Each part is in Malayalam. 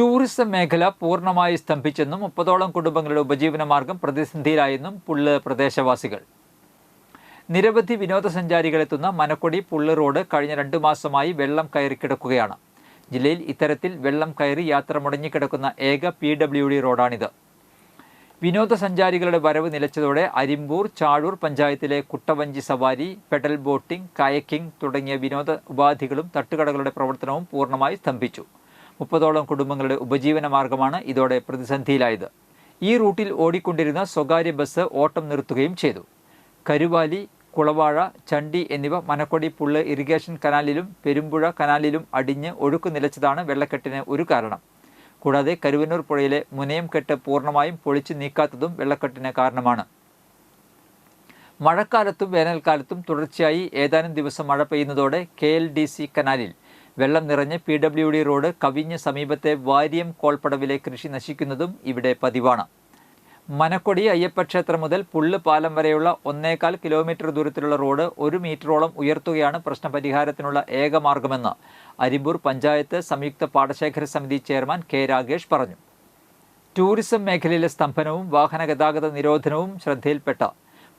ടൂറിസം മേഖല പൂർണമായി സ്തംഭിച്ചെന്നും മുപ്പതോളം കുടുംബങ്ങളുടെ ഉപജീവന മാർഗം പ്രതിസന്ധിയിലായെന്നും പുള്ള് പ്രദേശവാസികൾ. നിരവധി വിനോദസഞ്ചാരികളെത്തുന്ന മനക്കൊടി പുള്ള് റോഡ് കഴിഞ്ഞ രണ്ടു മാസമായി വെള്ളം കയറി കിടക്കുകയാണ്. ജില്ലയിൽ ഇത്തരത്തിൽ വെള്ളം കയറി യാത്ര മുടങ്ങിക്കിടക്കുന്ന ഏക പി ഡബ്ല്യു ഡി റോഡാണിത്. വിനോദസഞ്ചാരികളുടെ വരവ് നിലച്ചതോടെ അരിമ്പൂർ ചാഴൂർ പഞ്ചായത്തിലെ കുട്ടവഞ്ചി സവാരി പെഡൽ ബോട്ടിംഗ് കയക്കിംഗ് തുടങ്ങിയ വിനോദ ഉപാധികളും തട്ടുകടകളുടെ പ്രവർത്തനവും പൂർണമായി സ്തംഭിച്ചു. മുപ്പതോളം കുടുംബങ്ങളുടെ ഉപജീവന മാർഗമാണ് ഇതോടെ പ്രതിസന്ധിയിലായത്. ഈ റൂട്ടിൽ ഓടിക്കൊണ്ടിരുന്ന സ്വകാര്യ ബസ് ഓട്ടം നിർത്തുകയും ചെയ്തു. കരുവാലി കുളവാഴ ചണ്ടി എന്നിവ മനക്കൊടി പുള്ള് ഇറിഗേഷൻ കനാലിലും പെരുമ്പുഴ കനാലിലും അടിഞ്ഞ് ഒഴുക്ക് നിലച്ചതാണ് വെള്ളക്കെട്ടിന് ഒരു കാരണം. കൂടാതെ കരുവന്നൂർ പുഴയിലെ മുനയം കെട്ട് പൂർണമായും പൊളിച്ചു നീക്കാത്തതും വെള്ളക്കെട്ടിന് കാരണമാണ്. മഴക്കാലത്തും വേനൽക്കാലത്തും തുടർച്ചയായി ഏതാനും ദിവസം മഴ പെയ്യുന്നതോടെ കെ കനാലിൽ വെള്ളം നിറഞ്ഞ് പി ഡബ്ല്യു ഡി റോഡ് കവിഞ്ഞ് സമീപത്തെ വാര്യം കോൾപ്പടവിലെ കൃഷി നശിക്കുന്നതും ഇവിടെ പതിവാണ്. മനക്കൊടി അയ്യപ്പക്ഷേത്രം മുതൽ പുള്ള് പാലം വരെയുള്ള ഒന്നേകാൽ കിലോമീറ്റർ ദൂരത്തിലുള്ള റോഡ് ഒരു മീറ്ററോളം ഉയർത്തുകയാണ് പ്രശ്നപരിഹാരത്തിനുള്ള ഏക മാർഗമെന്ന് അരിമ്പൂർ പഞ്ചായത്ത് സംയുക്ത പാടശേഖര സമിതി ചെയർമാൻ കെ രാഗേഷ് പറഞ്ഞു. ടൂറിസം മേഖലയിലെ സ്തംഭനവും വാഹന ഗതാഗത നിരോധനവും ശ്രദ്ധയിൽപ്പെട്ട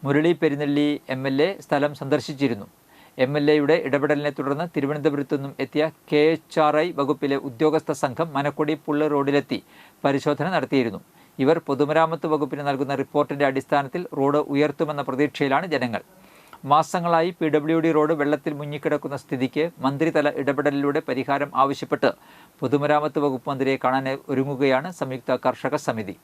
മുരളി പെരുന്നള്ളി എ സ്ഥലം സന്ദർശിച്ചിരുന്നു. എം എൽ എയുടെ ഇടപെടലിനെ തുടർന്ന് തിരുവനന്തപുരത്തു നിന്നും എത്തിയ കെ എച്ച് ആർ ഐ വകുപ്പിലെ ഉദ്യോഗസ്ഥ സംഘം മനക്കൊടി പുള്ള് റോഡിലെത്തി പരിശോധന നടത്തിയിരുന്നു. ഇവർ പൊതുമരാമത്ത് വകുപ്പിന് നൽകുന്ന റിപ്പോർട്ടിന്റെ അടിസ്ഥാനത്തിൽ റോഡ് ഉയർത്തുമെന്ന പ്രതീക്ഷയിലാണ് ജനങ്ങൾ. മാസങ്ങളായി പി ഡബ്ല്യു ഡി റോഡ് വെള്ളത്തിൽ മുങ്ങിക്കിടക്കുന്ന സ്ഥിതിക്ക് മന്ത്രിതല ഇടപെടലിലൂടെ പരിഹാരം ആവശ്യപ്പെട്ട് പൊതുമരാമത്ത് വകുപ്പ് മന്ത്രിയെ കാണാൻ ഒരുങ്ങുകയാണ് സംയുക്ത കർഷക സമിതി.